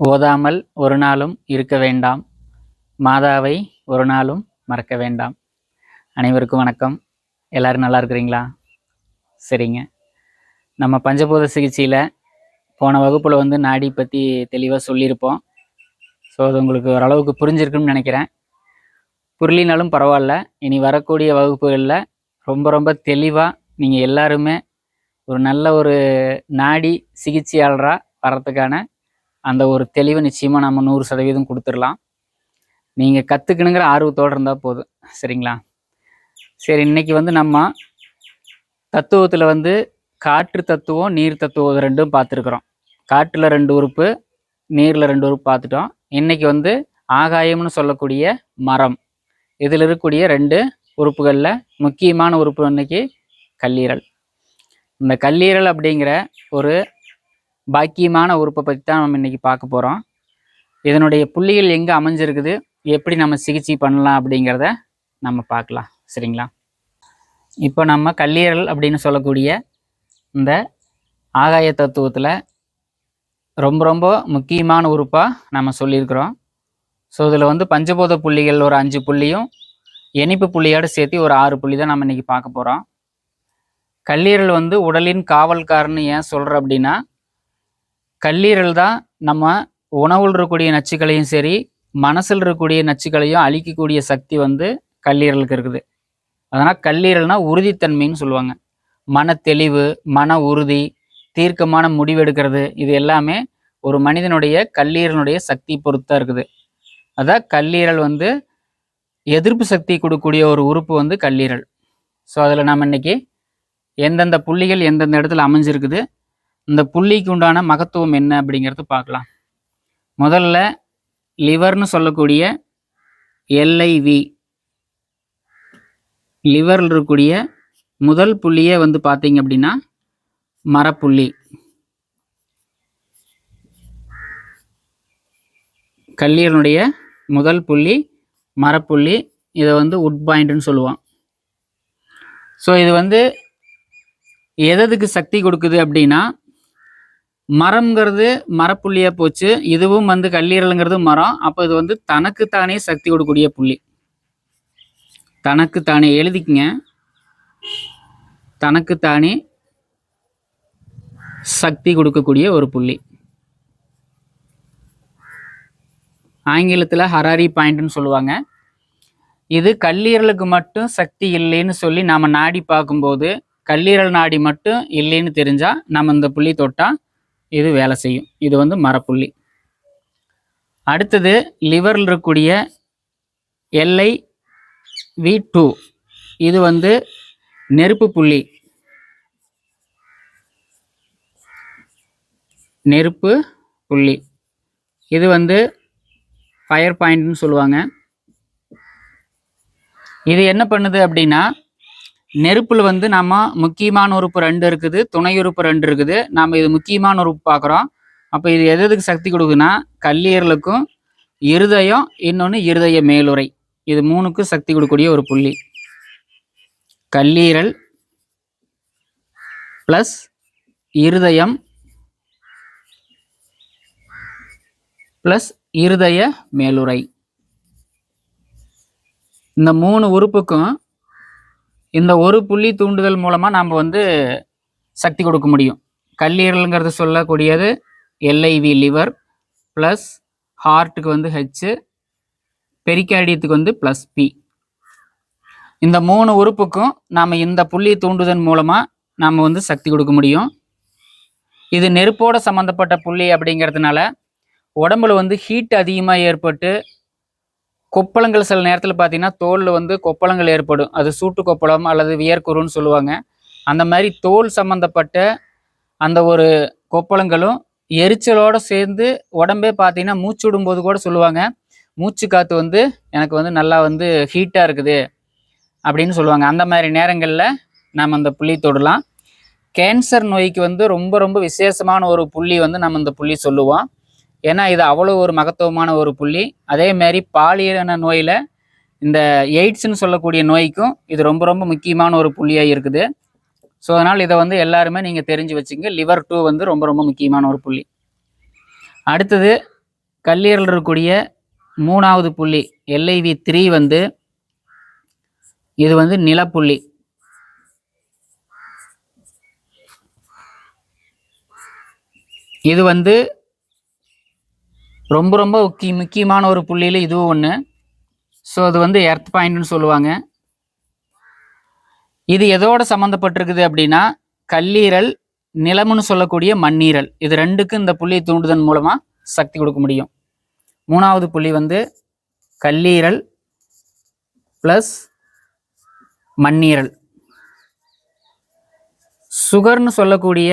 ஓதாமல் ஒரு நாளும் இருக்க வேண்டாம். மாதாவை ஒரு நாளும் மறக்க வேண்டாம். அனைவருக்கும் வணக்கம். எல்லாரும் நல்லா இருக்கிறீங்களா? சரிங்க. நம்ம பஞ்சபூத சிகிச்சையில் போன வகுப்பில் வந்து நாடி பற்றி தெளிவாக சொல்லியிருப்போம். ஸோ அது உங்களுக்கு ஓரளவுக்கு புரிஞ்சிருக்குன்னு நினைக்கிறேன். புரியலினாலும் பரவாயில்ல. இனி வரக்கூடிய வகுப்புகளில் ரொம்ப ரொம்ப தெளிவாக நீங்கள் எல்லாருமே ஒரு நல்ல ஒரு நாடி சிகிச்சையாளராக வரத்துக்கான அந்த ஒரு தெளிவை நிச்சயமாக நம்ம நூறு சதவீதம் கொடுத்துடலாம். நீங்கள் கற்றுக்கணுங்கிற ஆர்வத்தோடு இருந்தால் போதும். சரிங்களா? சரி இன்னைக்கு வந்து நம்ம தத்துவத்தில் வந்து காற்று தத்துவம் நீர் தத்துவம் ரெண்டும் பார்த்துருக்குறோம். காற்றில் ரெண்டு உறுப்பு நீரில் ரெண்டு உறுப்பு பார்த்துட்டோம். இன்னைக்கு வந்து ஆகாயம்னு சொல்லக்கூடிய மரம். இதில் இருக்கக்கூடிய ரெண்டு உறுப்புகளில் முக்கியமான உறுப்பு இன்னைக்கு கல்லீரல். இந்த கல்லீரல் அப்படிங்கிற ஒரு பாக்கியமான உறுப்பை பற்றி தான் நம்ம இன்றைக்கி பார்க்க போகிறோம் இதனுடைய புள்ளிகள் எங்கே அமைஞ்சிருக்குது? எப்படி நம்ம சிகிச்சை பண்ணலாம் அப்படிங்கிறத நம்ம பார்க்கலாம். சரிங்களா? இப்போ நம்ம கல்லீரல் அப்படின்னு சொல்லக்கூடிய இந்த ஆகாய தத்துவத்தில் ரொம்ப ரொம்ப முக்கியமான உறுப்பாக நம்ம சொல்லியிருக்கிறோம். ஸோ இதில் வந்து பஞ்சபோத புள்ளிகள் ஒரு அஞ்சு புள்ளியும் இனிப்பு புள்ளியோடு சேர்த்து ஒரு ஆறு புள்ளி தான் நம்ம இன்றைக்கி பார்க்க போகிறோம் கல்லீரல் வந்து உடலின் காவல்காரன்னு ஏன் சொல்கிற அப்படின்னா கல்லீரல் தான் நம்ம உணவில் இருக்கக்கூடிய நச்சுக்களையும் சரி மனசில் இருக்கக்கூடிய நச்சுக்களையும் அழிக்கக்கூடிய சக்தி வந்து கல்லீரலுக்கு இருக்குது. அதனால் கல்லீரல்னால் உறுதித்தன்மைன்னு சொல்லுவாங்க. மன தெளிவு மன உறுதி தீர்க்கமான முடிவெடுக்கிறது இது எல்லாமே ஒரு மனிதனுடைய கல்லீரலுடைய சக்தி பொறுத்தா இருக்குது. அதான் கல்லீரல் வந்து எதிர்ப்பு சக்தி கொடுக்கக்கூடிய ஒரு உறுப்பு வந்து கல்லீரல். ஸோ அதில் நம்ம இன்னைக்கு எந்தெந்த புள்ளிகள் எந்தெந்த இடத்துல அமைஞ்சிருக்குது இந்த புள்ளிக்கு உண்டான மகத்துவம் என்ன அப்படிங்கிறது பார்க்கலாம். முதல்ல லிவர்னு சொல்லக்கூடிய எல்ஐவி. லிவரில் இருக்கக்கூடிய முதல் புள்ளியே வந்து பார்த்தீங்க அப்படின்னா மரப்புள்ளி. கல்லீரனுடைய முதல் புள்ளி மரப்புள்ளி இதை வந்து உட் பாயிண்ட்னு சொல்லுவான் ஸோ இது வந்து எததுக்கு சக்தி கொடுக்குது அப்படின்னா மரம்ங்கிறது மரப்புள்ளியாக போச்சு. இதுவும் வந்து கல்லீரலுங்கிறது மரம். அப்போ இது வந்து தனக்குத்தானே சக்தி கொடுக்கக்கூடிய புள்ளி. தனக்குத்தானே எழுதிக்கங்க. தனக்குத்தானே சக்தி கொடுக்கக்கூடிய ஒரு புள்ளி. ஆங்கிலத்தில் ஹராரி பாயிண்ட்னு சொல்லுவாங்க. இது கல்லீரலுக்கு மட்டும் சக்தி இல்லைன்னு சொல்லி நாம் நாடி பார்க்கும்போது கல்லீரல் நாடி மட்டும் இல்லைன்னு தெரிஞ்சால் நம்ம இந்த புள்ளி தொட்டால் இது வேலை செய்யும். இது வந்து மரப்புள்ளி. அடுத்தது லிவரில் இருக்கக்கூடிய எல்ஐ வி டூ இது வந்து நெருப்பு புள்ளி. நெருப்பு புள்ளி. இது வந்து ஃபயர் பாயிண்ட்னு சொல்லுவாங்க. இது என்ன பண்ணுது அப்படின்னா நெருப்பில் வந்து நம்ம முக்கியமான உறுப்பு ரெண்டு இருக்குது துணை உறுப்பு ரெண்டு இருக்குது. நாம் இது முக்கியமான உறுப்பு பார்க்குறோம் அப்போ இது எது எதுக்கு சக்தி கொடுக்குன்னா கல்லீரலுக்கும் இருதயம் இன்னொன்று இருதய மேலுறை. இது மூணுக்கும் சக்தி கொடுக்கக்கூடிய ஒரு புள்ளி. கல்லீரல் ப்ளஸ் இருதயம் ப்ளஸ் இருதய மேலுரை இந்த மூணு உறுப்புக்கும் இந்த ஒரு புள்ளி தூண்டுதல் மூலமாக நாம் வந்து சக்தி கொடுக்க முடியும். கல்லீரலுங்கிறது சொல்லக்கூடியது எல்ஐவி லிவர் ப்ளஸ் ஹார்ட்டுக்கு வந்து ஹெச்சு பெரிக்காடியத்துக்கு வந்து ப்ளஸ் பி இந்த மூணு உறுப்புக்கும் நாம் இந்த புள்ளி தூண்டுதல் மூலமாக நாம் வந்து சக்தி கொடுக்க முடியும். இது நெருப்போட சம்மந்தப்பட்ட புள்ளி அப்படிங்கிறதுனால உடம்புல வந்து ஹீட் அதிகமாக ஏற்பட்டு கொப்பளங்கள் சில நேரத்தில் பார்த்தீங்கன்னா தோலில் வந்து கொப்பளங்கள் ஏற்படும். அது சூட்டு கொப்பளம் அல்லது வியர்க்குருன்னு சொல்லுவாங்க. அந்த மாதிரி தோல் சம்மந்தப்பட்ட அந்த ஒரு கொப்பளங்களும் எரிச்சலோடு சேர்ந்து உடம்பே பார்த்தீங்கன்னா மூச்சு விடும்போது கூட சொல்லுவாங்க. மூச்சு காற்று வந்து எனக்கு வந்து நல்லா வந்து ஹீட்டாக இருக்குது அப்படின்னு சொல்லுவாங்க. அந்த மாதிரி நேரங்களில் நம்ம அந்த புள்ளி தொடலாம். கேன்சர் நோய்க்கு வந்து ரொம்ப ரொம்ப விசேஷமான ஒரு புள்ளி வந்து நம்ம இந்த புள்ளி சொல்லுவோம். ஏன்னா இது அவ்வளோ ஒரு மகத்துவமான ஒரு புள்ளி. அதே மாதிரி பாலியன நோயில் இந்த எய்ட்ஸ்ன்னு சொல்லக்கூடிய நோய்க்கும் இது ரொம்ப ரொம்ப முக்கியமான ஒரு புள்ளியாக இருக்குது. ஸோ அதனால் இதை வந்து எல்லாருமே நீங்கள் தெரிஞ்சு வச்சுங்க. லிவர் டூ வந்து ரொம்ப ரொம்ப முக்கியமான ஒரு புள்ளி. அடுத்தது கல்லீரல் இருக்கக்கூடிய மூணாவது புள்ளி எல்ஐவி த்ரீ வந்து இது வந்து நிலப்புள்ளி. இது வந்து ரொம்ப ரொம்ப முக்கிய முக்கியமான ஒரு புள்ளியில் இதுவும் ஒன்று ஸோ அது வந்து எர்த் பாயிண்ட்னு சொல்லுவாங்க. இது எதோட சம்மந்தப்பட்டிருக்குது அப்படின்னா கல்லீரல் நிலம்னு சொல்லக்கூடிய மண்ணீரல். இது ரெண்டுக்கும் இந்த புள்ளி தூண்டுதன் மூலமாக சக்தி கொடுக்க முடியும். மூணாவது புள்ளி வந்து கல்லீரல் ப்ளஸ் மண்ணீரல். சுகர்னு சொல்லக்கூடிய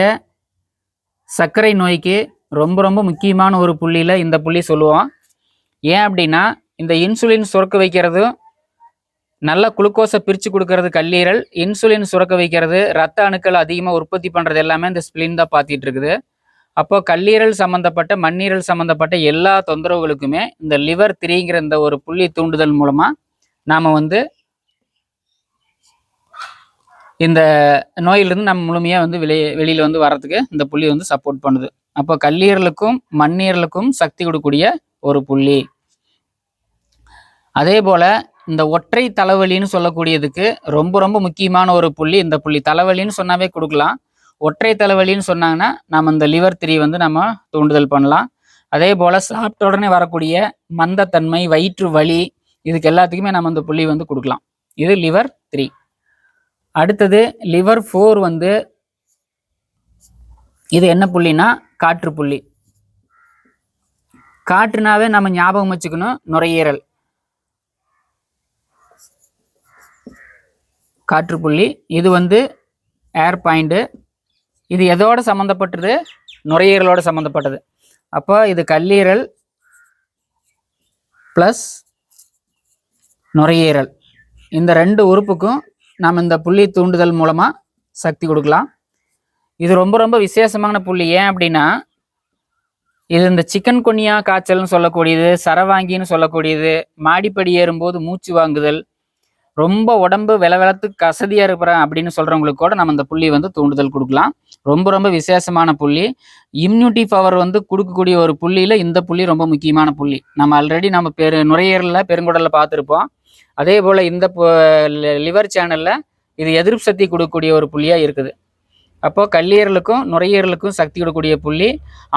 சர்க்கரை நோய்க்கு ரொம்ப ரொம்ப முக்கியமான ஒரு புள்ளியில் இந்த புள்ளி சொல்லுவோம் ஏன் அப்படின்னா இந்த இன்சுலின் சுரக்க வைக்கிறதும் நல்ல குளுக்கோஸை பிரித்து கொடுக்கறது கல்லீரல் இன்சுலின் சுரக்க வைக்கிறது ரத்த அணுக்கள் அதிகமாக உற்பத்தி பண்ணுறது எல்லாமே இந்த ஸ்பிளின் தான் பார்த்துட்டு இருக்குது. அப்போ கல்லீரல் சம்மந்தப்பட்ட மண்ணீரல் சம்மந்தப்பட்ட எல்லா தொந்தரவுகளுக்குமே இந்த லிவர் த்ரீங்கிற இந்த ஒரு புள்ளி தூண்டுதல் மூலமாக நாம் வந்து இந்த நோயிலிருந்து நம்ம முழுமையாக வந்து வெளியே வெளியில் வந்து வர்றதுக்கு இந்த புள்ளி வந்து சப்போர்ட் பண்ணுது. அப்போ கல்லீரலுக்கும் மண்ணீரலுக்கும் சக்தி கொடுக்கக்கூடிய ஒரு புள்ளி. அதே போல் இந்த ஒற்றை தலைவலின்னு சொல்லக்கூடியதுக்கு ரொம்ப ரொம்ப முக்கியமான ஒரு புள்ளி இந்த புள்ளி. தலைவலின்னு சொன்னாவே கொடுக்கலாம். ஒற்றை தலைவலின்னு சொன்னாங்கன்னா நம்ம இந்த லிவர் த்ரீ வந்து நம்ம தூண்டுதல் பண்ணலாம். அதே போல் சாப்பிட்ட உடனே வரக்கூடிய மந்தத்தன்மை வயிற்று வலி இதுக்கு எல்லாத்துக்குமே நம்ம இந்த புள்ளி வந்து கொடுக்கலாம். இது லிவர் த்ரீ. அடுத்தது லிவர் ஃபோர் வந்து இது என்ன புள்ளினா காற்று புள்ளி காற்றுனாவே நம்ம ஞாபகம் வச்சுக்கணும் நுரையீரல். காற்று புள்ளி இது வந்து ஏர் பாயிண்ட்டு இது எதோட சம்மந்தப்பட்டது நுரையீரலோட சம்மந்தப்பட்டது அப்போ இது கல்லீரல் ப்ளஸ் நுரையீரல். இந்த ரெண்டு உறுப்புக்கும் நாம் இந்த புள்ளி தூண்டுதல் மூலமாக சக்தி கொடுக்கலாம். இது ரொம்ப ரொம்ப விசேஷமான புள்ளி. ஏன் அப்படின்னா இது இந்த சிக்கன் கொன்னியா காய்ச்சல்னு சொல்லக்கூடியது சரவாங்கின்னு சொல்லக்கூடியது மாடிப்படி ஏறும்போது மூச்சு வாங்குதல் ரொம்ப உடம்பு வில விளத்து கசதியாக இருக்கிறேன் அப்படின்னு சொல்கிறவங்களுக்கு கூட நம்ம இந்த புள்ளி வந்து தூண்டுதல் கொடுக்கலாம். ரொம்ப ரொம்ப விசேஷமான புள்ளி. இம்யூனிட்டி பவர் வந்து கொடுக்கக்கூடிய ஒரு புள்ளியில் இந்த புள்ளி ரொம்ப முக்கியமான புள்ளி. நம்ம ஆல்ரெடி நம்ம பெரு நுரையீரலில் பெருங்குடலில் பார்த்துருப்போம். அதே போல் இந்த லிவர் சேனலில் இது எதிர்ப்பு சக்தி கொடுக்கக்கூடிய ஒரு புள்ளியாக இருக்குது. அப்போது கல்லீரலுக்கும் நுரையீரலுக்கும் சக்தி கொடுக்கக்கூடிய புள்ளி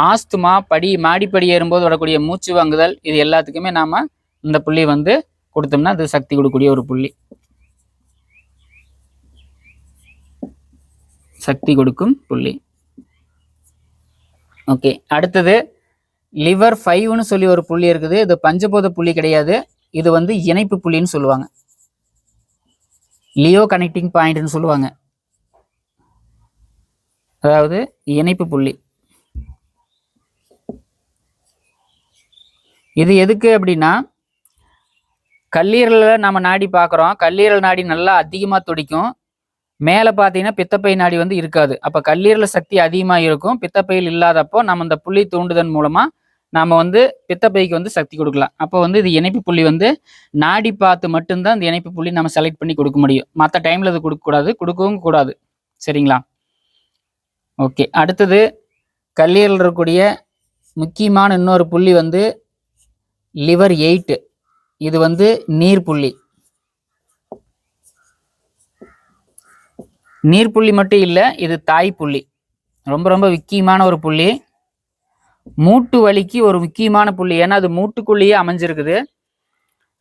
ஆஸ்துமா படி மாடிப்படி ஏறும்போது வரக்கூடிய மூச்சு வாங்குதல் இது எல்லாத்துக்குமே நாம் இந்த புள்ளி வந்து கொடுத்தோம்னா அது சக்தி கொடுக்கக்கூடிய ஒரு புள்ளி. சக்தி கொடுக்கும் புள்ளி. ஓகே அடுத்தது லிவர் ஃபைவ்னு சொல்லி ஒரு புள்ளி இருக்குது. இது பஞ்சபோத புள்ளி கிடையாது. இது வந்து இணைப்பு புள்ளின்னு சொல்லுவாங்க. லியோ கனெக்டிங் பாயிண்ட்னு சொல்லுவாங்க. அதாவது இணைப்பு புள்ளி. இது எதுக்கு அப்படின்னா கல்லீரலில் நம்ம நாடி பார்க்குறோம். கல்லீரல் நாடி நல்லா அதிகமாக துடிக்கும். மேலே பார்த்தீங்கன்னா பித்தப்பை நாடி வந்து இருக்காது. அப்போ கல்லீரல் சக்தி அதிகமாக இருக்கும். பித்தப்பையில் இல்லாதப்போ நம்ம இந்த புள்ளி தூண்டுதன் மூலமாக நாம் வந்து பித்தப்பைக்கு வந்து சக்தி கொடுக்கலாம். அப்போ வந்து இது இணைப்பு புள்ளி வந்து நாடி பார்த்து மட்டும்தான் இந்த இணைப்பு புள்ளி நம்ம செலக்ட் பண்ணி கொடுக்க முடியும். மற்ற டைமில் இது கொடுக்கக்கூடாது. கொடுக்கவும் கூடாது. சரிங்களா? ஓகே அடுத்தது கல்லீரல் இருக்கக்கூடிய முக்கியமான இன்னொரு புள்ளி வந்து லிவர் எயிட்டு இது வந்து நீர் புள்ளி. நீர் புள்ளி மட்டும் இல்லை இது தாய் புள்ளி. ரொம்ப ரொம்ப முக்கியமான ஒரு புள்ளி. மூட்டு வலிக்கு ஒரு முக்கியமான புள்ளி. ஏன்னா அது மூட்டுக்குள்ளேயே அமைஞ்சிருக்குது.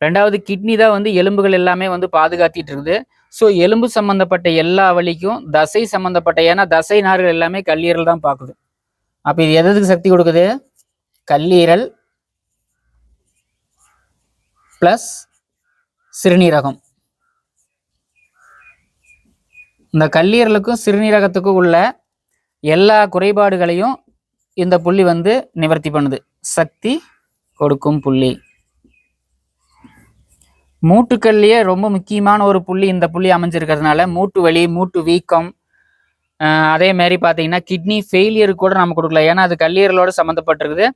ரெண்டாவது கிட்னி தான் வந்து எலும்புகள் எல்லாமே வந்து பாதுகாத்திட்டு இருக்குது. ஸோ எலும்பு சம்மந்தப்பட்ட எல்லா வலிக்கும் தசை சம்மந்தப்பட்ட ஏன்னா தசை நார்கள் எல்லாமே கல்லீரல் தான் பார்க்குது. அப்போ இது எதுக்கு சக்தி கொடுக்குது? கல்லீரல் ப்ளஸ் சிறுநீரகம். இந்த கல்லீரலுக்கும் சிறுநீரகத்துக்கும் உள்ள எல்லா குறைபாடுகளையும் இந்த புள்ளி வந்து நிவர்த்தி பண்ணுது. சக்தி கொடுக்கும் புள்ளி. மூட்டுக்கள்லேயே ரொம்ப முக்கியமான ஒரு புள்ளி இந்த புள்ளி அமைஞ்சிருக்கிறதுனால மூட்டு வலி மூட்டு வீக்கம் அதே மாதிரி பார்த்தீங்கன்னா கிட்னி ஃபெயிலியர் கூட நம்ம கொடுக்கலாம் ஏன்னா அது கல்லீரலோட சம்மந்தப்பட்டிருக்குது.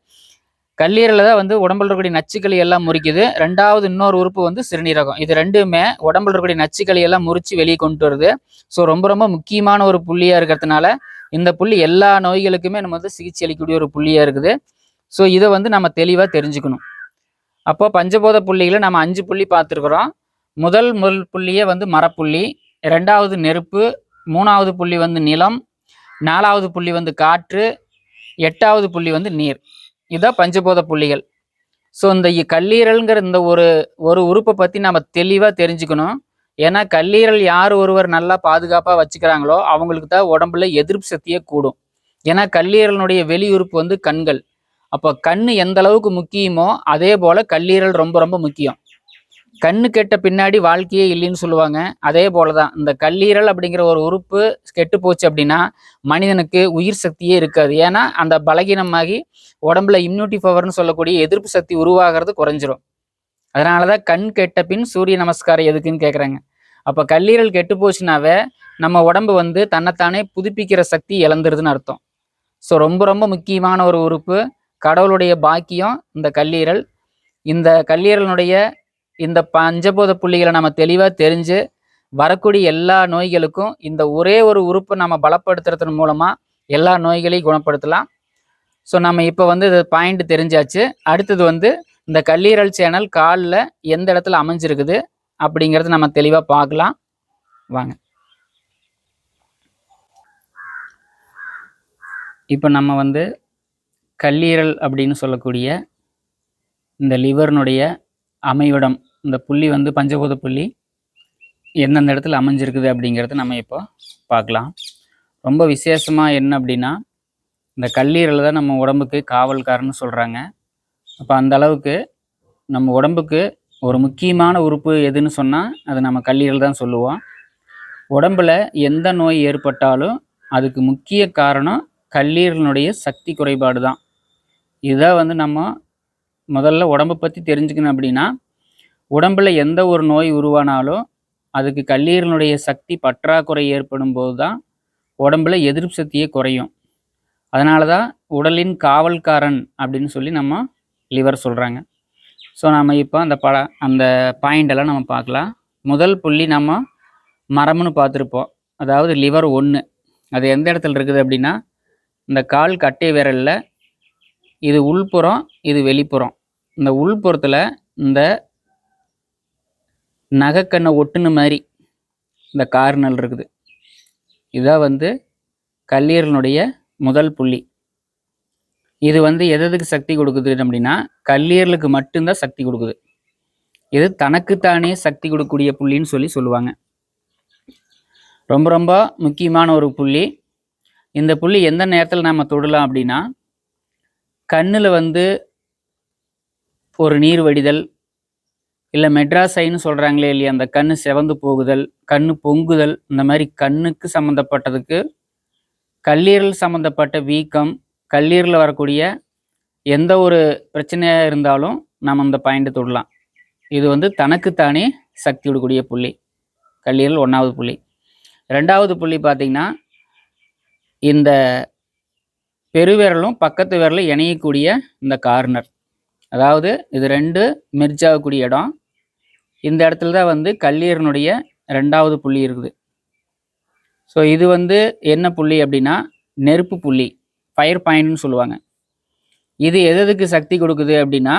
கல்லீரலில் தான் வந்து உடம்புல இருக்கக்கூடிய நச்சுக்களை எல்லாம் முறிக்குது. ரெண்டாவது இன்னொரு உறுப்பு வந்து சிறுநீரகம். இது ரெண்டுமே உடம்புல இருக்கக்கூடிய நச்சுக்களை எல்லாம் முறித்து வெளியே கொண்டு வருது. ஸோ ரொம்ப ரொம்ப முக்கியமான ஒரு புள்ளியாக இருக்கிறதுனால இந்த புள்ளி எல்லா நோய்களுக்குமே நம்ம வந்து சிகிச்சை அளிக்கக்கூடிய ஒரு புள்ளியாக இருக்குது. ஸோ இதை வந்து நம்ம தெளிவாக தெரிஞ்சுக்கணும். அப்போ பஞ்சபோத புள்ளிகளை நம்ம அஞ்சு புள்ளி பார்த்துருக்குறோம். முதல் முதல் புள்ளியே வந்து மரப்புள்ளி ரெண்டாவது நெருப்பு மூணாவது புள்ளி வந்து நிலம் நாலாவது புள்ளி வந்து காற்று எட்டாவது புள்ளி வந்து நீர். இதுதான் பஞ்சபோத புள்ளிகள். ஸோ இந்த கல்லீரல்ங்கிற இந்த ஒரு ஒரு உறுப்பை பற்றி நம்ம தெளிவாக தெரிஞ்சுக்கணும். ஏன்னா கல்லீரல் யார் ஒருவர் நல்லா பாதுகாப்பாக வச்சுக்கிறாங்களோ அவங்களுக்கு தான் உடம்புல எதிர்ப்பு சக்தியே கூடும். ஏன்னா கல்லீரலினுடைய வெளி உறுப்பு வந்து கண்கள். அப்போ கண் எந்த அளவுக்கு முக்கியமோ அதே போல் கல்லீரல் ரொம்ப ரொம்ப முக்கியம். கண்ணு கெட்ட பின்னாடி வாழ்க்கையே இல்லைன்னு சொல்லுவாங்க. அதே போல தான் இந்த கல்லீரல் அப்படிங்கிற ஒரு உறுப்பு கெட்டு போச்சு அப்படின்னா மனிதனுக்கு உயிர் சக்தியே இருக்காது. ஏன்னா அந்த பலகீனமாகி உடம்புல இம்யூனிட்டி பவர்னு சொல்லக்கூடிய எதிர்ப்பு சக்தி உருவாகிறது குறைஞ்சிரும். அதனால தான் கண் கெட்ட பின் சூரிய நமஸ்காரம் எதுக்குன்னு கேட்குறாங்க அப்போ கல்லீரல் கெட்டு போச்சுனாவே நம்ம உடம்பு வந்து தன்னைத்தானே புதுப்பிக்கிற சக்தி இழந்துருதுன்னு அர்த்தம். ஸோ ரொம்ப ரொம்ப முக்கியமான ஒரு உறுப்பு. கடவுளுடைய பாக்கியம் இந்த கல்லீரல். இந்த கல்லீரலினுடைய இந்த பஞ்சபோத புள்ளிகளை நம்ம தெளிவாக தெரிஞ்சு வரக்கூடிய எல்லா நோய்களுக்கும் இந்த ஒரே ஒரு உறுப்பை நம்ம பலப்படுத்துறதன் மூலமாக எல்லா நோய்களையும் குணப்படுத்தலாம். ஸோ நம்ம இப்போ வந்து இது பாயிண்ட் தெரிஞ்சாச்சு. அடுத்தது வந்து இந்த கல்லீரல் சேனல் காலில் எந்த இடத்துல அமைஞ்சிருக்குது அப்படிங்கிறது நம்ம தெளிவாக பார்க்கலாம். வாங்க. இப்போ நம்ம வந்து கல்லீரல் அப்படின்னு சொல்லக்கூடிய இந்த லிவர்னுடைய அமைவிடம் இந்த புள்ளி வந்து பஞ்சபூத புள்ளி எந்தெந்த இடத்துல அமைஞ்சிருக்குது அப்படிங்கிறத நம்ம இப்போ பார்க்கலாம். ரொம்ப விசேஷமாக என்ன அப்படின்னா இந்த கல்லீரல் தான் நம்ம உடம்புக்கு காவல்காரன்னு சொல்கிறாங்க அப்போ அந்த அளவுக்கு நம்ம உடம்புக்கு ஒரு முக்கியமான உறுப்பு எதுன்னு சொன்னால் அது நம்ம கல்லீரல் தான் சொல்லுவோம். உடம்புல எந்த நோய் ஏற்பட்டாலும் அதுக்கு முக்கிய காரணம் கல்லீரலினுடைய சக்தி குறைபாடு தான் இதை வந்து நம்ம முதல்ல உடம்பை பற்றி தெரிஞ்சுக்கணும் அப்படின்னா உடம்புல எந்த ஒரு நோய் உருவானாலும் அதுக்கு கல்லீரலுடைய சக்தி பற்றாக்குறை ஏற்படும் போது தான் உடம்புல எதிர்ப்பு சக்தியே குறையும். அதனால தான் உடலின் காவல்காரன் அப்படின்னு சொல்லி நம்ம லிவர் சொல்கிறாங்க ஸோ நம்ம இப்போ அந்த பட அந்த பாயிண்டெல்லாம் நம்ம பார்க்கலாம். முதல் புள்ளி நம்ம மரம்னு பார்த்துருப்போம். அதாவது லிவர் ஒன்று அது எந்த இடத்துல இருக்குது அப்படின்னா இந்த கால் கட்டை விரலில் இது உள்புறம் இது வெளிப்புறம். இந்த உள்புறத்தில் இந்த நகைக்கண்ணை ஒட்டுன மாதிரி இந்த கார்னல் இருக்குது. இதான் வந்து கல்லீரலுடைய முதல் புள்ளி. இது வந்து எதுக்கு சக்தி கொடுக்குது அப்படின்னா கல்லீரலுக்கு மட்டும்தான் சக்தி கொடுக்குது. இது தனக்குத்தானே சக்தி கொடுக்கக்கூடிய புள்ளின்னு சொல்லி சொல்லுவாங்க. ரொம்ப ரொம்ப முக்கியமான ஒரு புள்ளி. இந்த புள்ளி எந்த நேரத்தில் நம்ம தொடலாம் அப்படின்னா கண்ணில் வந்து ஒரு நீர் வடிதல் இல்லை மெட்ராசைன்னு சொல்கிறாங்களே இல்லையா அந்த கண் செவந்து போகுதல் கண் பொங்குதல் இந்த மாதிரி கண்ணுக்கு சம்மந்தப்பட்டதுக்கு கல்லீரல் சம்மந்தப்பட்ட வீக்கம் கல்லீரலில் வரக்கூடிய எந்த ஒரு பிரச்சனையாக இருந்தாலும் நம்ம அந்த பாயிண்ட் தொடலாம். இது வந்து தனக்குத்தானே சக்தி விடக்கூடிய புள்ளி. கல்லீரல் ஒன்றாவது புள்ளி. ரெண்டாவது புள்ளி பார்த்திங்கன்னா இந்த பெருவிரலும் பக்கத்து விரலும் இணையக்கூடிய இந்த கார்னர் அதாவது இது ரெண்டு மெர்ஜ் ஆகக்கூடிய இடம். இந்த இடத்துல தான் வந்து கல்லீரனுடைய ரெண்டாவது புள்ளி இருக்குது. ஸோ இது வந்து என்ன புள்ளி அப்படின்னா நெருப்பு புள்ளி ஃபயர் பாயிண்ட்னு சொல்லுவாங்க. இது எது எதுக்கு சக்தி கொடுக்குது அப்படின்னா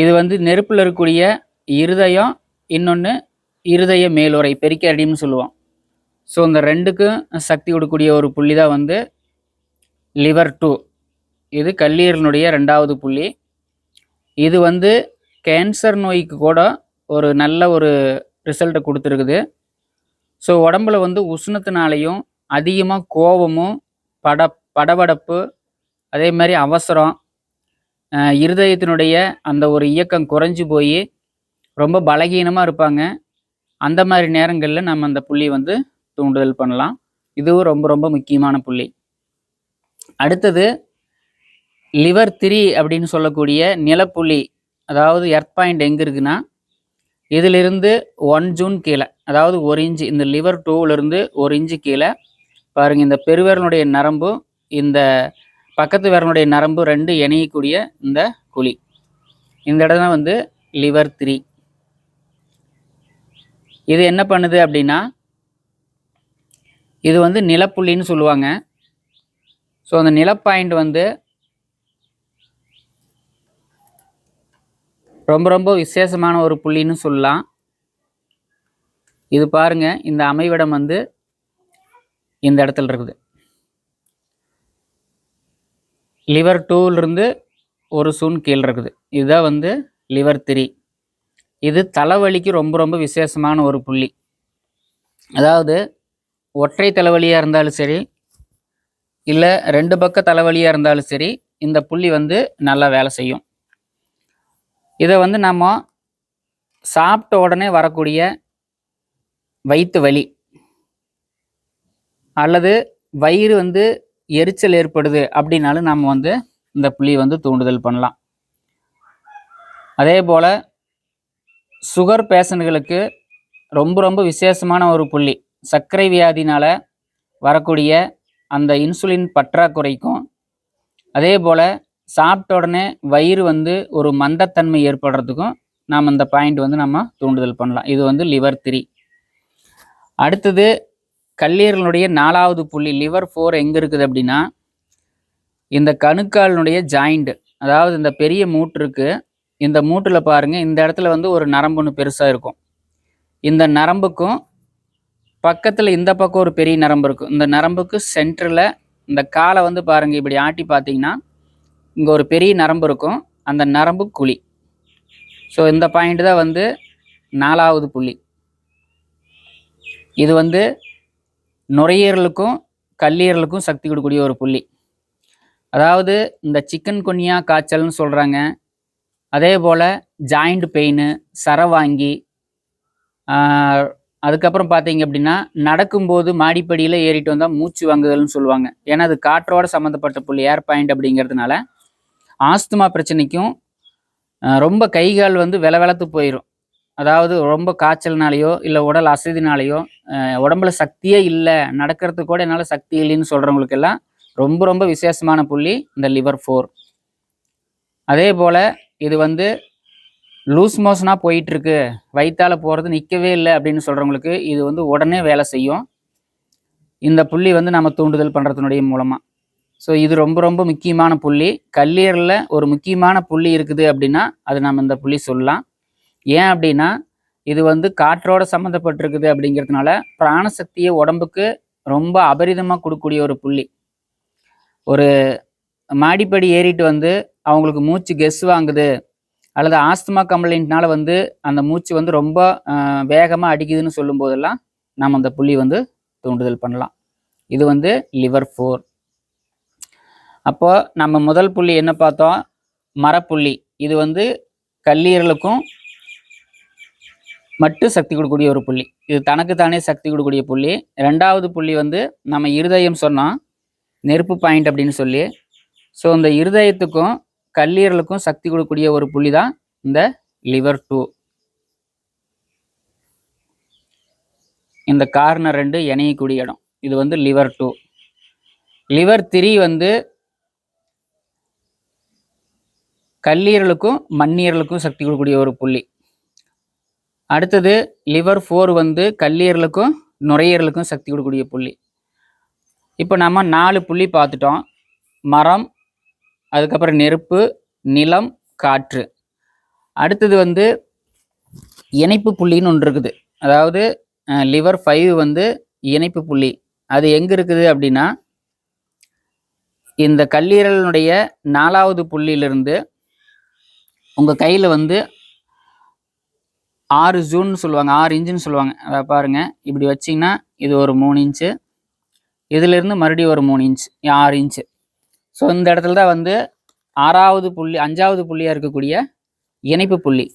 இது வந்து நெருப்பில் இருக்கக்கூடிய இருதயம் இன்னொன்று இருதய மேலுறை பெரிக்கரடின்னு சொல்லுவோம். ஸோ இந்த ரெண்டுக்கும் சக்தி கொடுக்கக்கூடிய ஒரு புள்ளி தான் வந்து லிவர் டூ. இது கல்லீரலினுடைய ரெண்டாவது புள்ளி. இது வந்து கேன்சர் நோய்க்கு கூட ஒரு நல்ல ஒரு ரிசல்ட்டை கொடுத்துருக்குது. ஸோ உடம்புல வந்து உஷ்ணத்தினாலையும் அதிகமாக கோபமும் பட படபடப்பு அதே மாதிரி அவசரம் இருதயத்தினுடைய அந்த ஒரு இயக்கம் குறைஞ்சி போய் ரொம்ப பலகீனமாக இருப்பாங்க. அந்த மாதிரி நேரங்களில் நம்ம அந்த புள்ளி வந்து தூண்டுதல் பண்ணலாம். இதுவும் ரொம்ப ரொம்ப முக்கியமான புள்ளி. அடுத்தது லிவர் த்ரீ அப்படின்னு சொல்லக்கூடிய நிலப்புள்ளி அதாவது எர்த் பாயிண்ட் எங்கே இருக்குன்னா இதிலிருந்து ஒன் ஜூன் கீழே அதாவது ஒரு இன்ச்சு இந்த லிவர் டூவிலிருந்து ஒரு இன்ச்சு கீழே பாருங்கள் இந்த பெருவிரலுடைய நரம்பு இந்த பக்கத்து விரலுடைய நரம்பு ரெண்டு இணையக்கூடிய இந்த குழி. இந்த இடம் வந்து லிவர் த்ரீ இது என்ன பண்ணுது அப்படின்னா இது வந்து நிலப்புள்ளின்னு சொல்லுவாங்க. ஸோ அந்த நில பாயிண்ட் வந்து ரொம்ப ரொம்ப விசேஷமான ஒரு புள்ளின்னு சொல்லலாம். இது பாருங்க இந்த அமைவிடம் வந்து இந்த இடத்துல இருக்குது. லிவர் டூலேருந்து ஒரு சூன் கீழே இருக்குது. இதுதான் வந்து லிவர் த்ரீ இது தலைவலிக்கு ரொம்ப ரொம்ப விசேஷமான ஒரு புள்ளி. அதாவது ஒற்றை தலைவலியாக இருந்தாலும் சரி இல்லை ரெண்டு பக்க தலைவலியாக இருந்தாலும் சரி இந்த புள்ளி வந்து நல்லா வேலை செய்யும். இதை வந்து நம்ம சாப்பிட்ட உடனே வரக்கூடிய வயிற்று வலி அல்லது வயிறு வந்து எரிச்சல் ஏற்படுது அப்படின்னாலும் நம்ம வந்து இந்த புள்ளி வந்து தூண்டுதல் பண்ணலாம். அதே போல் சுகர் பேஷண்ட்களுக்கு ரொம்ப ரொம்ப விசேஷமான ஒரு புள்ளி. சர்க்கரை வியாதினால் வரக்கூடிய அந்த இன்சுலின் பற்றாக்குறைக்கும் அதே போல் சாப்பிட்ட உடனே வயிறு வந்து ஒரு மந்தத்தன்மை ஏற்படுறதுக்கும் நாம் இந்த பாயிண்ட் வந்து நம்ம தூண்டுதல் பண்ணலாம். இது வந்து லிவர் த்ரீ அடுத்தது கல்லீரலுடைய நாலாவது புள்ளி லிவர் ஃபோர் எங்கே இருக்குது அப்படின்னா இந்த கணுக்காலினுடைய ஜாயிண்ட் அதாவது இந்த பெரிய மூட்டு இருக்குது இந்த மூட்டில் பாருங்கள் இந்த இடத்துல வந்து ஒரு நரம்புன்னு பெருசாக இருக்கும். இந்த நரம்புக்கும் பக்கத்தில் இந்த பக்கம் ஒரு பெரிய நரம்பு இருக்கும் இந்த நரம்புக்கு சென்டரில் இந்த காலை வந்து பாருங்கள் இப்படி ஆட்டி பார்த்தீங்கன்னா இங்கே ஒரு பெரிய நரம்பு இருக்கும். அந்த நரம்பு குழி. ஸோ இந்த பாயிண்ட் தான் வந்து நாலாவது புள்ளி. இது வந்து நுரையீரலுக்கும் கல்லீரலுக்கும் சக்தி கொடுக்கக்கூடிய ஒரு புள்ளி. அதாவது இந்த சிக்கன் குனியா காய்ச்சல்னு சொல்கிறாங்க அதே போல் ஜாயிண்ட் பெயின் சரவாங்கி அதுக்கப்புறம் பார்த்தீங்க அப்படின்னா நடக்கும்போது மாடிப்படியில் ஏறிட்டு வந்தால் மூச்சு வாங்குதல்னு சொல்லுவாங்க. ஏன்னா அது காற்றோட சம்மந்தப்பட்ட புள்ளி ஏர் பாயிண்ட் அப்படிங்கிறதுனால ஆஸ்துமா பிரச்சனைக்கும் ரொம்ப கை கால் வந்து வில வெலத்து போயிடும் அதாவது ரொம்ப காய்ச்சல்னாலேயோ இல்லை உடல் அசதினாலேயோ உடம்புல சக்தியே இல்லை நடக்கிறதுக்கு கூட என்னால் சக்தி இல்லைன்னு சொல்கிறவங்களுக்கு எல்லாம் ரொம்ப ரொம்ப விசேஷமான புள்ளி இந்த லிவர் ஃபோர். அதே போல் இது வந்து லூஸ் மோஷனாக போயிட்டுருக்கு. வயிற்றால் போகிறது நிற்கவே இல்லை அப்படின்னு சொல்கிறவங்களுக்கு இது வந்து உடனே வேலை செய்யும். இந்த புள்ளி வந்து நம்ம தூண்டுதல் பண்ணுறதுனுடைய மூலமாக ஸோ இது ரொம்ப ரொம்ப முக்கியமான புள்ளி. கல்லீரலில் ஒரு முக்கியமான புள்ளி இருக்குது அப்படின்னா அது நம்ம இந்த புள்ளி சொல்லலாம். ஏன் அப்படின்னா இது வந்து காற்றோட சம்மந்தப்பட்டிருக்குது அப்படிங்கிறதுனால பிராணசக்தியை உடம்புக்கு ரொம்ப அபரிதமாக கொடுக்கக்கூடிய ஒரு புள்ளி. ஒரு மாடிப்படி ஏறிட்டு வந்து அவங்களுக்கு மூச்சு கெஸ் வாங்குது. அல்லது ஆஸ்துமா கம்ப்ளைண்ட்னால வந்து அந்த மூச்சு வந்து ரொம்ப வேகமாக அடிக்குதுன்னு சொல்லும் போதெல்லாம் நாம் அந்த புள்ளி வந்து தூண்டுதல் பண்ணலாம். இது வந்து லிவர் ஃபோர். அப்போ நம்ம முதல் புள்ளி என்ன பார்த்தோம்? மரப்புள்ளி. இது வந்து கல்லீரலுக்கும் மட்டும் சக்தி கொடுக்கக்கூடிய ஒரு புள்ளி. இது தனக்கு தானே சக்தி கொடுக்கக்கூடிய புள்ளி. ரெண்டாவது புள்ளி வந்து நம்ம இருதயம் சொன்னால் நெருப்பு பாயிண்ட் அப்படின்னு சொல்லி. ஸோ இந்த இருதயத்துக்கும் கல்லீரலுக்கும் சக்தி கொடுக்கக்கூடிய ஒரு புள்ளி தான் இந்த லிவர் டூ இந்த கார்னர் ரெண்டு இணையக்கூடிய இடம். இது வந்து லிவர் டூ லிவர் த்ரீ வந்து கல்லீரலுக்கும் மண்ணீரலுக்கும் சக்தி கொடுக்கக்கூடிய ஒரு புள்ளி. அடுத்தது லிவர் ஃபோர் வந்து கல்லீரலுக்கும் நுரையீரலுக்கும் சக்தி கொடுக்கக்கூடிய புள்ளி. இப்போ நம்ம நாலு புள்ளி பார்த்துட்டோம். மரம் அதுக்கப்புறம் நெருப்பு நிலம் காற்று. அடுத்தது வந்து இணைப்பு புள்ளின்னு ஒன்று இருக்குது. அதாவது லிவர் ஃபைவ் வந்து இணைப்பு புள்ளி. அது எங்கே இருக்குது அப்படின்னா இந்த கல்லீரலினுடைய நாலாவது புள்ளியிலிருந்து உங்கள் கையில் வந்து ஆறு ஜூன்னு சொல்லுவாங்க ஆறு இன்ச்சுன்னு சொல்லுவாங்க. அதை பாருங்கள் இப்படி வச்சிங்கன்னா இது ஒரு மூணு இன்ச்சு. இதிலிருந்து மறுபடியும் ஒரு மூணு இன்ச் ஆறு இன்ச்சு. ஸோ இந்த இடத்துல தான் வந்து ஆறாவது புள்ளி அஞ்சாவது புள்ளியாக இருக்கக்கூடிய இணைப்பு புள்ளி.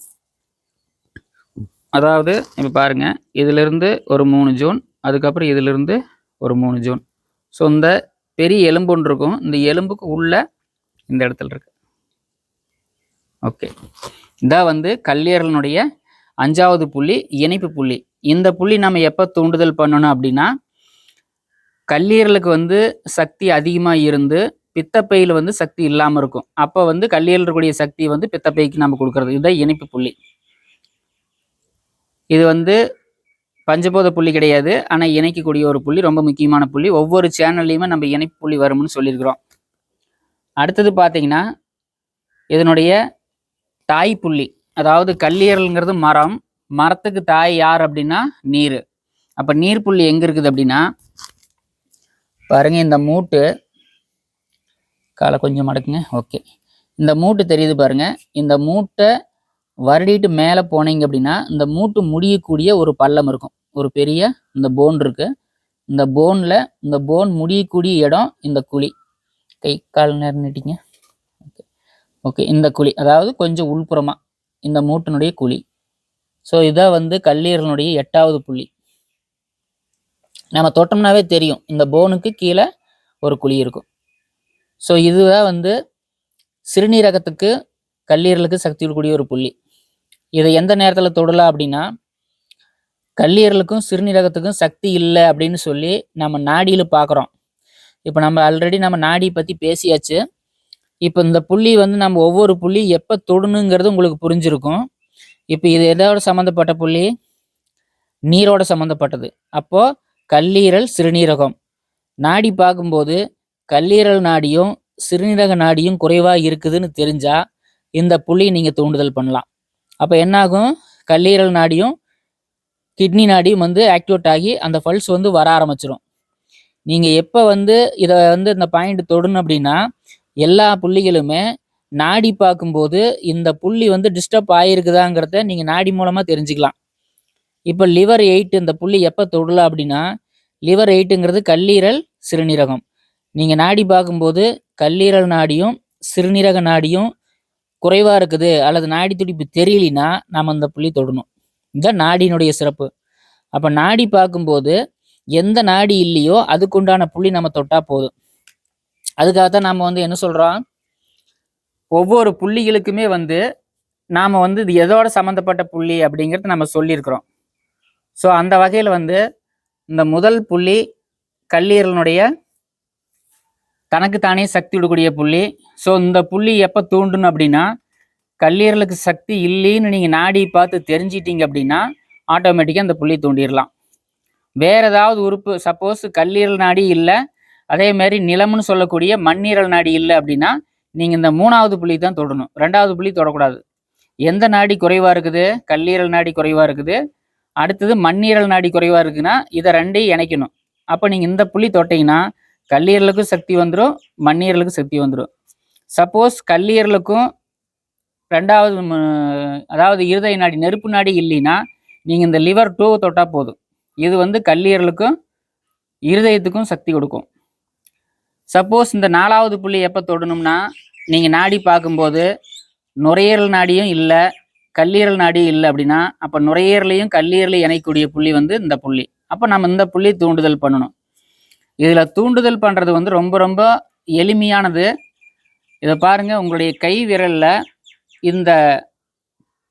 அதாவது இப்போ பாருங்கள் இதிலிருந்து ஒரு மூணு ஜூன் அதுக்கப்புறம் இதிலிருந்து ஒரு மூணு ஜூன். ஸோ இந்த பெரிய எலும்பு ஒன்று இருக்கும். இந்த எலும்புக்கு உள்ள இந்த இடத்துல இருக்கு. ஓகே இதான் வந்து கல்லீரலினுடைய அஞ்சாவது புள்ளி இணைப்பு புள்ளி. இந்த புள்ளி நம்ம எப்போ தூண்டுதல் பண்ணணும் அப்படின்னா கல்லீரலுக்கு வந்து சக்தி அதிகமாக இருந்து பித்தப்பையில் வந்து சக்தி இல்லாமல் இருக்கும். அப்போ வந்து கல்லீரல் இருக்கக்கூடிய சக்தி வந்து பித்தப்பைக்கு நம்ம கொடுக்கறது. இதுதான் இணைப்பு புள்ளி. இது வந்து பஞ்சபோத புள்ளி கிடையாது. ஆனால் இணைக்கக்கூடிய ஒரு புள்ளி ரொம்ப முக்கியமான புள்ளி. ஒவ்வொரு சேனல்லையுமே நம்ம இணைப்பு புள்ளி வரும்னு சொல்லியிருக்கிறோம். அடுத்தது பார்த்தீங்கன்னா இதனுடைய தாய் புள்ளி. அதாவது கல்லீரல்ங்கிறது மரம். மரத்துக்கு தாய் யார் அப்படின்னா நீர். அப்போ நீர் புள்ளி எங்கே இருக்குது அப்படின்னா பாருங்க இந்த மூட்டு காலை கொஞ்சம் மடக்குங்க. ஓகே. இந்த மூட்டு தெரியுது பாருங்க. இந்த மூட்டை வருடிட்டு மேலே போனீங்க அப்படின்னா இந்த மூட்டு முடியக்கூடிய ஒரு பள்ளம் இருக்கும். ஒரு பெரிய இந்த போன் இருக்கு. இந்த போனில் இந்த போன் முடியக்கூடிய இடம் இந்த குழி. கை கால் நேரம் நீட்டிங்க. ஓகே. ஓகே இந்த குழி. அதாவது கொஞ்சம் உள்புறமாக இந்த மூட்டினுடைய குழி. ஸோ இதான் வந்து கல்லீரலினுடைய எட்டாவது புள்ளி. நம்ம தொட்டோம்னாவே தெரியும். இந்த போனுக்கு கீழே ஒரு குழி இருக்கும். ஸோ இதுதான் வந்து சிறுநீரகத்துக்கு கல்லீரலுக்கு சக்தி இருக்கக்கூடிய ஒரு புள்ளி. இதை எந்த நேரத்தில் தொடலாம் அப்படின்னா கல்லீரலுக்கும் சிறுநீரகத்துக்கும் சக்தி இல்லை அப்படின்னு சொல்லி நம்ம நாடியில் பார்க்குறோம் இப்போ நம்ம ஆல்ரெடி நம்ம நாடி பற்றி பேசியாச்சு. இப்போ இந்த புள்ளி வந்து நம்ம ஒவ்வொரு புள்ளி எப்போ தொடணுங்கிறது உங்களுக்கு புரிஞ்சிருக்கும். இப்போ இது எதோட சம்மந்தப்பட்ட புள்ளி? நீரோட சம்மந்தப்பட்டது அப்போது கல்லீரல் சிறுநீரகம். நாடி பார்க்கும்போது கல்லீரல் நாடியும் சிறுநீரக நாடியும் குறைவாக இருக்குதுன்னு தெரிஞ்சால் இந்த புள்ளி நீங்கள் தூண்டுதல் பண்ணலாம். அப்போ என்னாகும்? கல்லீரல் நாடியும் கிட்னி நாடியும் வந்து ஆக்டிவேட் ஆகி அந்த பல்ஸ் வந்து வர ஆரம்பிச்சிடும் நீங்கள் எப்போ வந்து இதை வந்து இந்த பாயிண்ட் தொடணும் அப்படின்னா எல்லா புள்ளிகளுமே நாடி பார்க்கும்போது இந்த புள்ளி வந்து டிஸ்டர்ப் ஆகிருக்குதாங்கிறத நீங்கள் நாடி மூலமாக தெரிஞ்சுக்கலாம். இப்போ லிவர் எயிட் இந்த புள்ளி எப்போ தொடலாம் அப்படின்னா லிவர் எயிட்டுங்கிறது கல்லீரல் சிறுநீரகம். நீங்கள் நாடி பார்க்கும்போது கல்லீரல் நாடியும் சிறுநீரக நாடியும் குறைவாக இருக்குது அல்லது நாடி துடிப்பு தெரியலினா நாம் அந்த புள்ளி தொடணும். இதுதான் நாடியினுடைய சிறப்பு. அப்போ நாடி பார்க்கும்போது எந்த நாடி இல்லையோ அதுக்குண்டான புள்ளி நம்ம தொட்டா போதும். அதுக்காக தான் நாம் வந்து என்ன சொல்கிறோம் ஒவ்வொரு புள்ளிகளுக்குமே வந்து நாம் வந்து இது எதோட சம்மந்தப்பட்ட புள்ளி அப்படிங்கிறத நம்ம சொல்லியிருக்கிறோம். ஸோ அந்த வகையில் வந்து இந்த முதல் புள்ளி கல்லீரலினுடைய தனக்கு தானே சக்தி விடக்கூடிய புள்ளி. ஸோ இந்த புள்ளி எப்போ தூண்டணும் அப்படின்னா கல்லீரலுக்கு சக்தி இல்லைன்னு நீங்கள் நாடி பார்த்து தெரிஞ்சிட்டீங்க அப்படின்னா ஆட்டோமேட்டிக்காக அந்த புள்ளி தூண்டிடலாம் வேற ஏதாவது உறுப்பு சப்போஸ் கல்லீரல் நாடி இல்லை அதே மாதிரி நிலம்னு சொல்லக்கூடிய மண்ணீரல் நாடி இல்லை அப்படின்னா நீங்கள் இந்த மூணாவது புள்ளி தான் தொடணும். ரெண்டாவது புள்ளி தொடக்கூடாது. எந்த நாடி குறைவாக இருக்குது? கல்லீரல் நாடி குறைவாக இருக்குது. அடுத்தது மண்ணீரல் நாடி குறைவாக இருக்குன்னா இதை ரெண்டையும் இணைக்கணும். அப்போ நீங்கள் இந்த புள்ளி தொட்டிங்கன்னா கல்லீரலுக்கும் சக்தி வந்துடும் மண்ணீரலுக்கும் சக்தி வந்துடும் சப்போஸ் கல்லீரலுக்கும் ரெண்டாவது அதாவது இருதய நாடி நெருப்பு நாடி இல்லைன்னா நீங்கள் இந்த லிவர் டூ தொட்டால் போதும். இது வந்து கல்லீரலுக்கும் இருதயத்துக்கும் சக்தி கொடுக்கும். சப்போஸ் இந்த நாலாவது புள்ளி எப்போ தொடணும்னா நீங்கள் நாடி பார்க்கும்போது நுரையீரல் நாடியும் இல்லை கல்லீரல் நாடியும் இல்லை அப்படின்னா அப்போ நுரையீரலையும் கல்லீரலையும் இணைக்கக்கூடிய புள்ளி வந்து இந்த புள்ளி. அப்போ நம்ம இந்த புள்ளி தூண்டுதல் பண்ணணும். இதில் தூண்டுதல் பண்ணுறது வந்து ரொம்ப ரொம்ப எளிமையானது. இதை பாருங்கள் உங்களுடைய கை விரலில் இந்த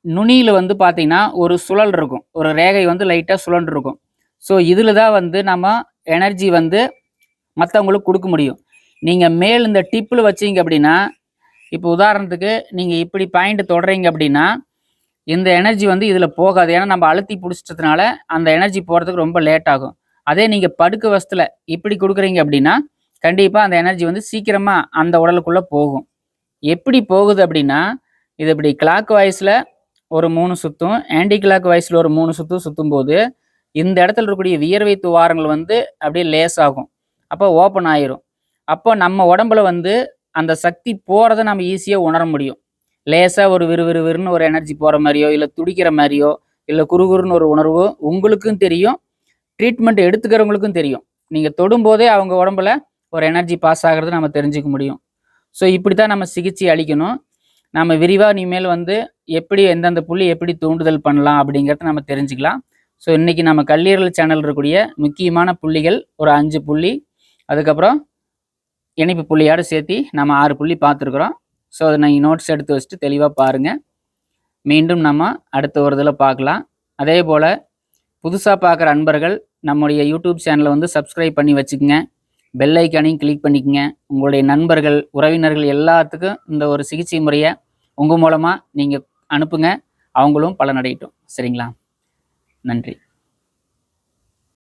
நுனியில் வந்து பார்த்தீங்கன்னா ஒரு சுழல் இருக்கும். ஒரு ரேகை வந்து லைட்டாக சுழன்று இருக்கும் ஸோ இதில் தான் வந்து நம்ம எனர்ஜி வந்து மற்றவங்களுக்கு கொடுக்க முடியும். நீங்கள் மேல் இந்த டிப்பில் வச்சிங்க அப்படின்னா இப்போ உதாரணத்துக்கு நீங்கள் இப்படி பாயிண்ட் தொடறீங்க அப்படின்னா இந்த எனர்ஜி வந்து இதில் போகாது. ஏன்னா நம்ம அழுத்தி பிடிச்சிட்டதுனால அந்த எனர்ஜி போகிறதுக்கு ரொம்ப லேட் ஆகும். அதே நீங்கள் படுக்க வசத்தில் இப்படி கொடுக்குறீங்க அப்படின்னா கண்டிப்பாக அந்த எனர்ஜி வந்து சீக்கிரமாக அந்த உடலுக்குள்ளே போகும். எப்படி போகுது அப்படின்னா இது இப்படி கிளாக் வாய்ஸில் ஒரு மூணு சுத்தும் ஆன்டி கிளாக் வாய்ஸில் ஒரு மூணு சுத்தும் சுற்றும் போது இந்த இடத்துல இருக்கக்கூடிய வியர்வை துவாரங்கள் வந்து அப்படியே லேஸ் ஆகும். அப்போ ஓப்பன் ஆயிரும். அப்போ நம்ம உடம்புல வந்து அந்த சக்தி போகிறத நம்ம ஈஸியாக உணர முடியும். லேசாக ஒரு விறுவிறுவிறுன்னு ஒரு எனர்ஜி போகிற மாதிரியோ இல்லை துடிக்கிற மாதிரியோ இல்லை குறுகுறுன்னு ஒரு உணர்வோ உங்களுக்கும் தெரியும் ட்ரீட்மெண்ட் எடுத்துக்கிறவங்களுக்கும் தெரியும். நீங்கள் தொடும்போதே அவங்க உடம்புல ஒரு எனர்ஜி பாஸ் ஆகிறது நம்ம தெரிஞ்சுக்க முடியும். ஸோ இப்படி தான் நம்ம சிகிச்சை அளிக்கணும். நம்ம விரிவாக இனிமேல் வந்து எப்படி எந்தெந்த புள்ளி எப்படி தூண்டுதல் பண்ணலாம் அப்படிங்கிறத நம்ம தெரிஞ்சுக்கலாம். ஸோ இன்றைக்கி நம்ம கல்லீரல் சேனல் இருக்கக்கூடிய முக்கியமான புள்ளிகள் ஒரு அஞ்சு புள்ளி. அதுக்கப்புறம் இணைப்பு புள்ளியோடு சேர்த்து நம்ம ஆறு புள்ளி பார்த்துருக்குறோம். ஸோ அதை நீங்கள் நோட்ஸ் எடுத்து வச்சுட்டு தெளிவாக பாருங்கள் மீண்டும் நம்ம அடுத்த ஒரு இதில் பார்க்கலாம். அதே போல் புதுசாக பார்க்குற அன்பர்கள் நம்முடைய யூடியூப் சேனலை வந்து சப்ஸ்கிரைப் பண்ணி வச்சுக்கோங்க. பெல் ஐக்கானையும் கிளிக் பண்ணிக்கோங்க. உங்களுடைய நண்பர்கள் உறவினர்கள் எல்லாத்துக்கும் இந்த ஒரு சிகிச்சை முறையை உங்கள் மூலமாக நீங்கள் அனுப்புங்க. அவங்களும் பலனடையட்டும். சரிங்களா? நன்றி.